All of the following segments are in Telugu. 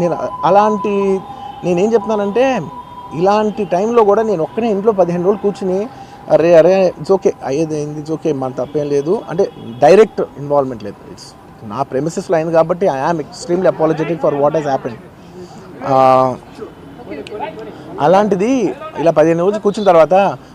నేను అలాంటి నేనేం చెప్తున్నానంటే ఇలాంటి టైంలో కూడా నేను ఒక్కనే ఇంట్లో పదిహేను రోజులు కూర్చుని అరే అరే ఇట్స్ ఓకే అయ్యేది అయింది ఇట్స్ ఓకే మన తప్పేం లేదు. అంటే డైరెక్ట్ ఇన్వాల్వ్మెంట్ లేదు. ఇట్స్ నా ప్రెమిసెస్లో అయింది కాబట్టి I am extremely apologetic for what he's happen అలాంటిది ఇలా పదిహేను రోజులు కూర్చున్న తర్వాత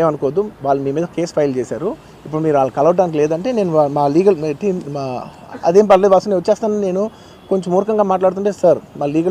ఏమనుకోవద్దు వాళ్ళు మీ మీద కేసు ఫైల్ చేశారు. ఇప్పుడు మీరు వాళ్ళు కలవడానికి లేదంటే నేను మా లీగల్ టీం మా అదేం పర్లేదు వాసు నేను వచ్చేస్తాను నేను కొంచెం మూర్ఖంగా మాట్లాడుతుంటే సార్ మా లీగల్